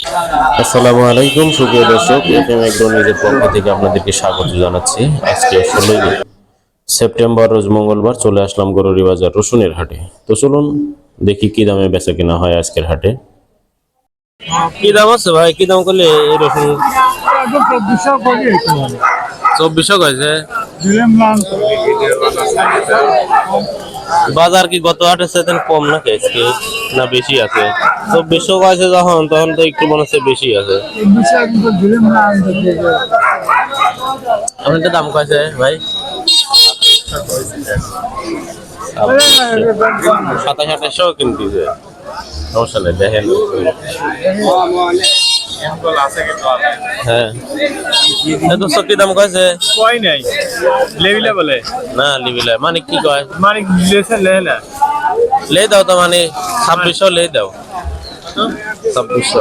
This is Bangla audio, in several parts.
আসসালামু আলাইকুম, সুপ্রিয় দর্শক, এফএম এগ্রো পক্ষ থেকে আপনাদেরকে স্বাগত জানাচ্ছি। আজকে ষোলোই সেপ্টেম্বর, রোজ মঙ্গলবার চলে আসলাম গরুরি বাজার রসুনের হাটে। তো চলুন দেখি কি দামে বেচা কিনা হয় আজকের হাটে। কি দাম আছে ভাই? কি দাম করলে এই রসুন? চব্বিশশো কয়েছে বাজার কি গত হাটের সাথে কম না আজকে? না বেশি আছে। তো বিশ্বকাপ আছে যখন তখন তো একটু মনে হচ্ছে বেশি আছে। আপনার দাম কয়েছে ভাই? সাতাশ আঠাশশো কিনতেছে। সমস্যা নেই দেখেন। হ্যাঁ। এ দোস্ত কি দাম কয়েছে কয় নাই। লেবিলে বলে। না লিবিলে। মানে কি কয়? মানে লেসে লেলা লে দাও তো মানে ছাব্বিশশো লে দাও। ছাব্বিশশো।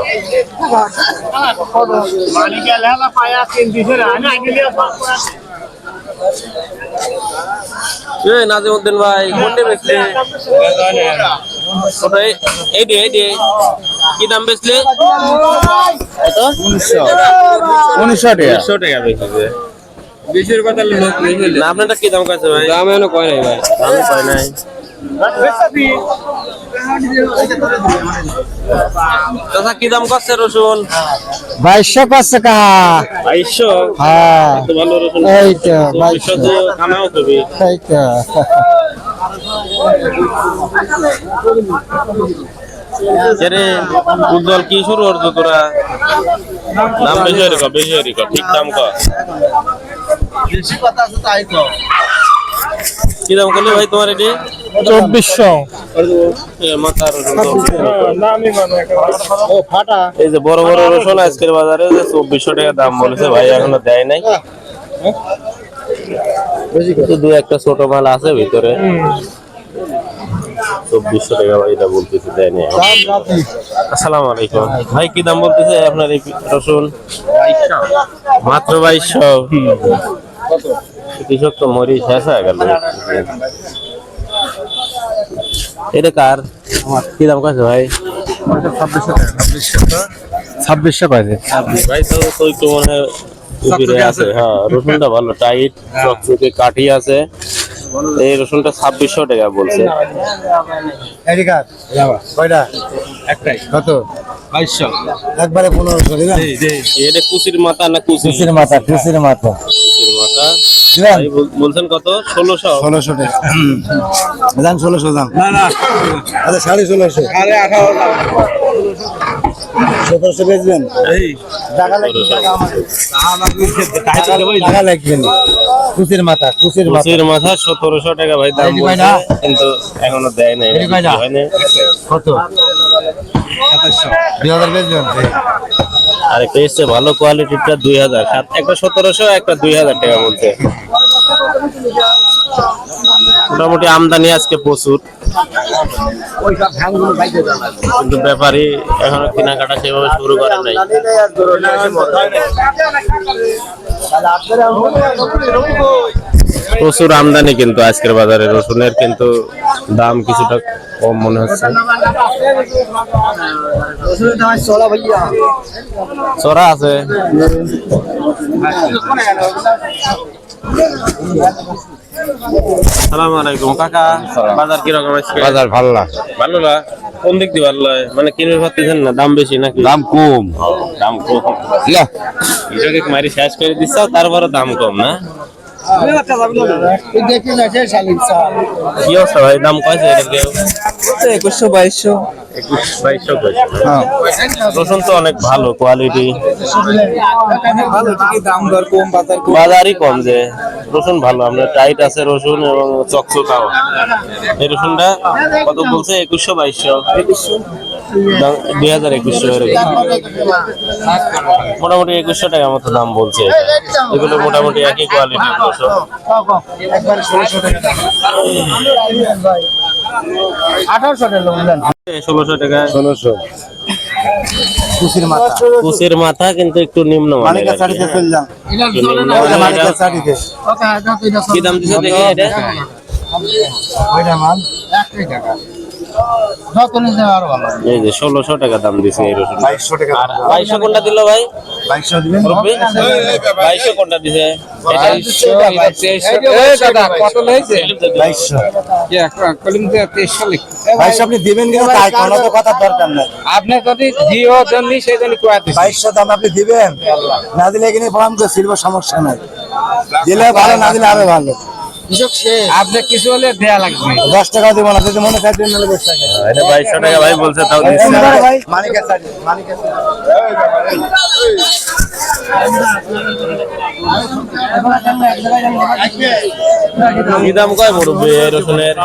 মানে কে লেলা পায়া তিন দিছে না না গিলে এ নাজিমউদ্দিন ভাই কোনটা বেচলে ওটা এই- দিয়ে এই দিয়ে। কি দাম বেচলে? কত? উনিশশো উনিশশো টাকা। একশো টাকা বেচেছে। বিশের কথা লোক না আপনারটা কি দাম কাছে ভাই? দাম কয় নাই ভাই। দামই পাই নাই। চাচা কি দাম করছে রসুন? বাইশশো পাঁচশো কাহা। বাইশশো? হ্যাঁ। ভালো রসুন এই তো চব্বিশশো তো কানাও খুবই এই তো। রে উজ্জ্বল কি শুরু করছ তোরা? দাম বেশি হয়ে রেখো বেশি হয়ে রেখো ঠিক দাম কর। কি দাম করলে ভাই তোমার এটি? চব্বিশশো। এই যে বড় বড় রসুন আজকের বাজারে যে চব্বিশশো টাকা দাম বলেছে ভাই এখনও দেয় নাই। দু একটা ছোট মাল আছে ভিতরে। চব্বিশশো টাকা ভাই এটা বলতেছে দেয় নাই। আসসালামু আলাইকুম। ভাই কি দাম বলতেছে আপনার এই রসুন? মাত্র বাইশশো। কৃষক তো মরি শেষ হয়ে গেল। এটা কার? কি দাম কাছে ভাই? ছাব্বিশশো ভাই তো তো একটু মনে হয় আছে। হ্যাঁ রসুনটা ভালো টাইট চকচকে কাঠি আছে। এই রসুনটা ছাব্বিশশো টাকা বলছে। কয়টা? একটাই। কত? বাইশশো। একবারে পনেরোশো এটা কুচির মাথা না কুচি কুচির মাথা কুচির মাথা। মাথা। বলছেন কত? ষোলোশো। ষোলোশো টাকা। দাম ষোলোশো দাম না না। আচ্ছা সাড়ে ষোলোশো। আঠারো সতেরোশো বেচবেন? টাকা লাগবে টাকা আমাদের টাকা লাগবে না। কুচির মাথা কুচির কুচির মাথা সতেরোশো টাকা ভাই দাম বলছে কিন্তু এখনও দেয় নাই না। হয় নাই। কত? দুই হাজার বেচবেন আর একটা এসছে ভালো কোয়ালিটিটা দুই হাজার। সাত- একটা সতেরোশো একটা দুই হাজার টাকা বলছে। মোটামুটি আমদানি আজকে প্রচুর। কিন্তু ব্যাপারী এখনও কেনাকাটা সেভাবে শুরু করে নাই। প্রচুর আমদানি কিন্তু আজকের বাজারে, রসুনের কিন্তু দাম কিছুটা কম মনে হচ্ছে। চড়া আছে। সালাম আলাইকুম। কাকা বাজার কীরকম আজকে? বাজার ভালো না। ভালো না? কোন দিক দিয়ে ভালো? হয় মানে কিনে ভাবতেছেন না? দাম বেশি নাকি? দাম কম। দাম কম। এটাকে মারি শেষ করে দিচ্ছ তারপরে দাম কম না? কি অবস্থা ভাই? দাম কয়েছে এটাকে একুশশো বাইশশো। একুশ বাইশশো রসুন তো অনেক ভালো কোয়ালিটি দাম দর কম বাজার বাজারই কম যে রসুন ভালো আপনার টাইট আছে রসুন এবং চকচকাও। এই রসুনটা কত বলছে? একুশশো বাইশশো। দুই হাজার একুশশো মোটামুটি একুশশো টাকা মতো দাম বলছে এগুলো মোটামুটি একই কোয়ালিটির ষোলোশো টাকা আঠারোশো টাকা বললেন ষোলোশো টাকা। ষোলোশো। কুচির মাথা। কুচের মাথা কিন্তু একটু নিম্ন শাড়িতে। শাড়িতে। কি দাম দিচ্ছে দেখি এটা? ওইটা মাল যত নিতে আরও ভালো। এই যে ষোলোশো টাকা দাম দিছে এই রসুন। বাইশশো টাকা বাইশশো কোনটা দিল ভাই? বাইশশো দিবেন? কোনটা দিছে যদি জন্য সেই জন্য দাম আপনি দিবেন। না দিলে এখানে ফর্ম করে সিলবো সমস্যা নাই। দিলে ভালো না দিলে আরও ভালো। আপনি কিছু হলে দেয়া লাগবে। দশ টাকা দিব না যদি মনে চাই দিন নাহলে দশ টাকা এটা বাইশশো টাকা ভাই বলছে তাও দিচ্ছে ভাই। মানিকের সাইড মানিকের কি দাম কয় মুরব্বী রসুনের?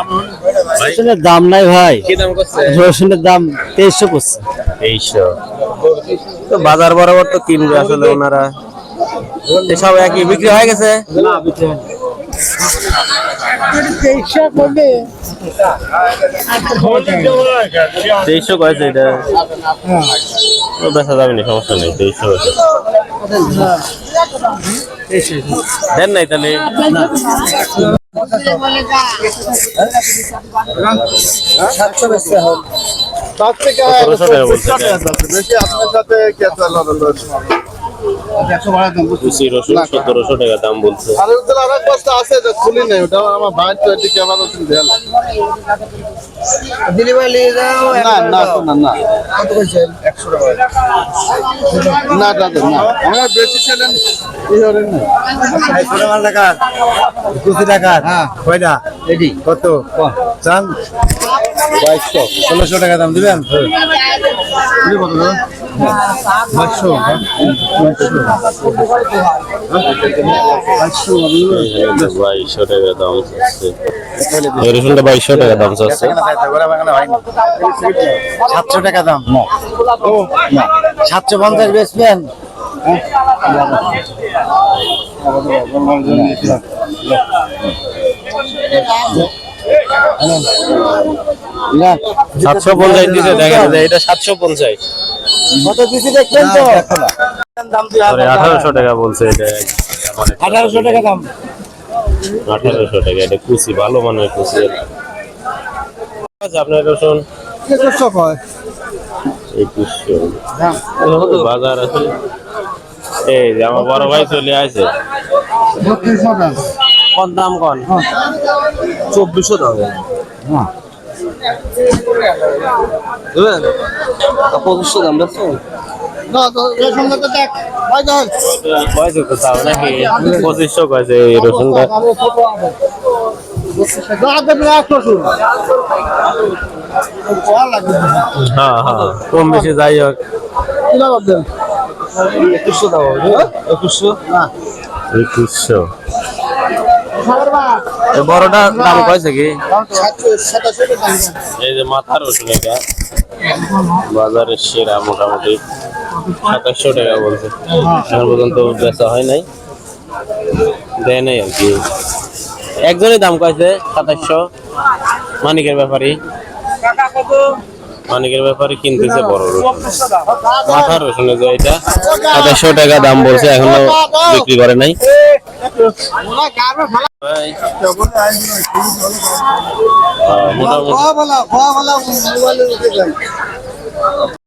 রসুনের দাম নাই ভাই। কি দাম করছে? রসুনের দাম তেইশশো করছে। তেইশশো। তো বাজার বরাবর তো কিনবে আসলে ওনারা। এসব একই বিক্রি হয়ে গেছে? তেইশশো কয়েছে এটা। বেচা যাবে না সমস্যা নেই তেইশশো দেন নাই তাহলে। সাতশো বেচতে হবে। সতেরোশো টাকা বলছে। কুচি রসুন সতেরোশো টাকা দাম বলছে। কত চান বাইশশো। ষোলোশো টাকা দাম দিবেন? বাইশশো টাকা দাম বাইশশো টাকা দাম সাতশো টাকা দাম সাতশো পঞ্চাশ বেচবেন সাতশো পঞ্চাশ দিতে দেখা যায় এটা সাতশো পঞ্চাশ। কত দিছি দেখবেন তো? দাম দুই হাজার টাকা। আঠারোশো টাকা বলছে এটা। আঠারোশো টাকা দাম। আঠারোশো টাকা এটা কুচি ভালো মানের কুচি। আপনার রসুন একুশশো কয়? একুশশো। বাজার আছে। এই যে আমার বড় ভাই চলে আসে। বত্রিশশো টাকা। কোন দাম কোন চব্বিশশো দাম পঁচিশশো দাম দেখছ পঁচিশশো কয়েছে এই রসুনটা। হ্যাঁ হ্যাঁ কম বেশি যাই হোক। একুশশো দাম একুশশো একুশশো? এই বড়টা দাম কয়েছে কি? এই যে মাথার রসুন এটা। বাজারের সেরা মোটামুটি। সাতাশশো টাকা বলছে। এখন পর্যন্ত বেচা হয় নাই। দেয় নাই আর কি। একজনই দাম কয়েছে সাতাশশো। মানিকের ব্যাপারী। মানিকের ব্যাপারে কিনতেছে বড় রসুন। মাথা রসুন যে এটা। সাতাশশো টাকা দাম বলছে, এখনও বিক্রি করে নাই। মোটামুটি